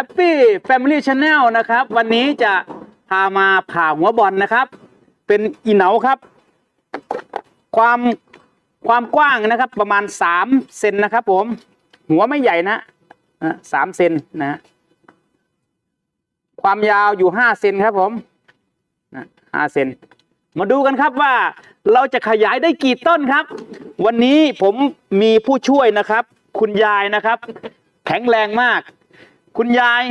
Happy Family Channel นะครับ วันนี้จะพามาผ่าหัวบอลนะครับ เป็นอีเหนาครับ ความความกว้างนะครับประมาณ3เซนนะครับ ผม หัวไม่ใหญ่นะสามเซนนะความยาวอยู่5เซนครับผมห้าเซนมาดูกันครับว่าเราจะขยายได้กี่ต้นครับ วันนี้ผมมีผู้ช่วยนะครับ คุณยายนะครับ แข็งแรงมาก คุณยาย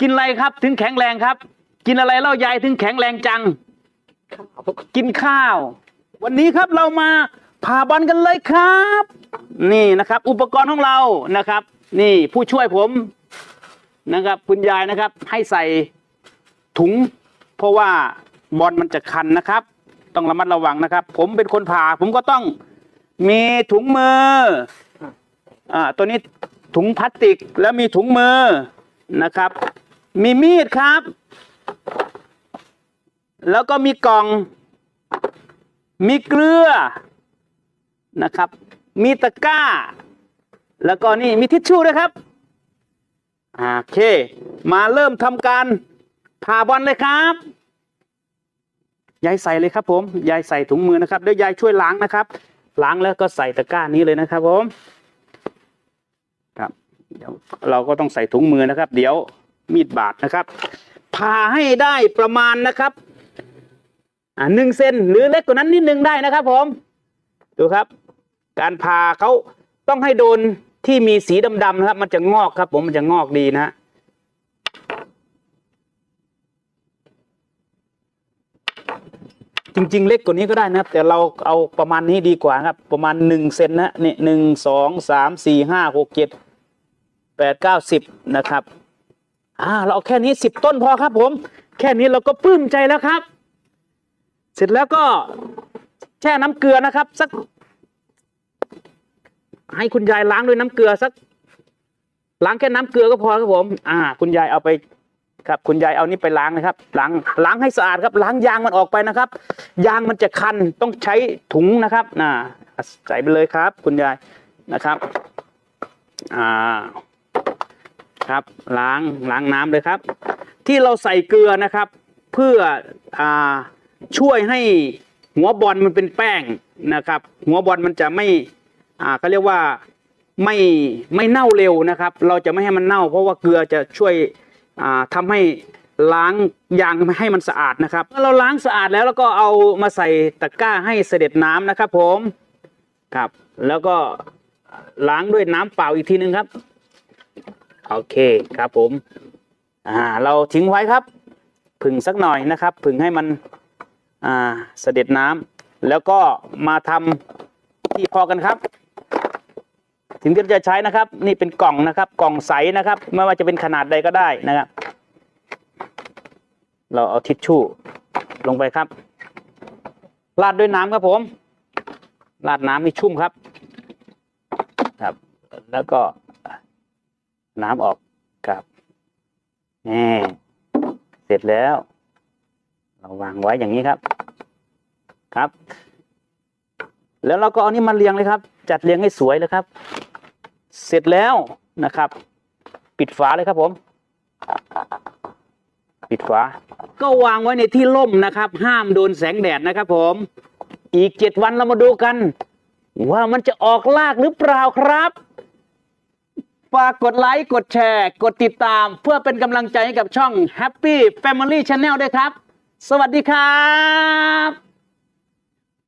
กินอะไรครับ ถึงแข็งแรงครับ กินอะไรเล่ายายถึงแข็งแรงจัง กินข้าว วันนี้ครับเรามาผ่าบอลกันเลยครับ นี่นะครับ อุปกรณ์ของเรานะครับ นี่ผู้ช่วยผมนะครับ คุณยายนะครับ ให้ใส่ถุง เพราะว่าบอลมันจะคันนะครับ ต้องระมัดระวังนะครับ ผมเป็นคนผ่าผมก็ต้องมีถุงมืออ่าตัวนี้ ถุงพลาสติกแล้วมีถุงมือนะครับ มีมีดครับ แล้วก็มีกล่อง มีเกลือนะครับ มีตะกร้า แล้วก็นี่มีทิชชู่ด้วยครับโอเค มาเริ่มทำการผ่าบอลเลยครับยายใส่เลยครับผม ยายใส่ถุงมือนะครับ เดี๋ยวยายช่วยล้างนะครับ ล้างแล้วก็ใส่ตะกร้านี้เลยนะครับผม เดี๋ยวเราก็ต้องใส่ถุงมือนะครับ เดี๋ยวมีดบาดนะครับผ่าให้ได้ประมาณนะครับอ่าหนึ่งเซนหรือเล็กกว่านั้นนิดนึงได้นะครับผมดูครับ การผ่าเขาต้องให้โดนที่มีสีดำๆนะครับ มันจะงอกครับ ผมมันจะงอกดีนะจริง ๆ เล็กกว่านี้ก็ได้นะครับ แต่เราเอาประมาณนี้ดีกว่าครับ ประมาณหนึ่งเซนนะนี่หนึ่งสองสามสี่ห้าหกเจ็ด ดเก้าสิบนะครับอ่าเราเอาแค่นี้สิบต้นพอครับผม แค่นี้เราก็ปลื้มใจแล้วครับ เสร็จแล้วก็แช่น้ำเกลือนะครับ สัก ให้คุณยายล้างด้วยน้ำเกลือสักล้างแค่น้ำเกลือก็พอครับผม อ่า คุณยายเอาไปครับ คุณยายเอานี่ไปล้างนะครับ ล้างล้างให้สะอาดครับ ล้างยางมันออกไปนะครับ ยางมันจะคันต้องใช้ถุงนะครับน่าใส่ไปเลยครับ คุณยายนะครับ อ่า ครับล้างล้างน้ำเลยครับ ที่เราใส่เกลือนะครับ เพื่ออช่วยให้หัวบอลมันเป็นแป้งนะครับ หัวบอลมันจะไม่เขาเรียกว่าไม่ไม่เน่าเร็วนะครับ เราจะไม่ให้มันเน่า เพราะว่าเกลือจะช่วยอ่าทำให้ล้างยางให้มันสะอาดนะครับเมื่อเราล้างสะอาดแล้วแล้วก็เอามาใส่ตะกร้าให้เสด็จน้ำนะครับ ผมครับ แล้วก็ล้างด้วยน้ำเปล่าอีกทีนึงครับ โอเคครับผมอ่าเราทิ้งไว้ครับ ผึ่งสักหน่อยนะครับ ผึ่งให้มันอ่าเสด็จน้ำแล้วก็มาทำที่พอกันครับถึงที่จะใช้นะครับ นี่เป็นกล่องนะครับ กล่องใสนะครับ ไม่ว่าจะเป็นขนาดใดก็ได้นะครับ เราเอาทิชชู่ลงไปครับราดด้วยน้ำครับผมราดน้ำให้ชุ่มครับ ครับ แล้วก็ น้ำออกครับนี่เสร็จแล้ว เราวางไว้อย่างนี้ครับ ครับ แล้วเราก็เอานี่มาเรียงเลยครับ จัดเรียงให้สวยเลยครับ เสร็จแล้วนะครับ ปิดฝาเลยครับผม ปิดฝา ก็วางไว้ในที่ร่มนะครับ ห้ามโดนแสงแดดนะครับ ผม อีกเจ็ดวันเรามาดูกัน ว่ามันจะออกลากหรือเปล่าครับ ฝากกดไลค์กดแชร์ กดติดตาม เพื่อเป็นกำลังใจให้กับช่อง Happy Family Channel ด้วยครับ สวัสดีครับ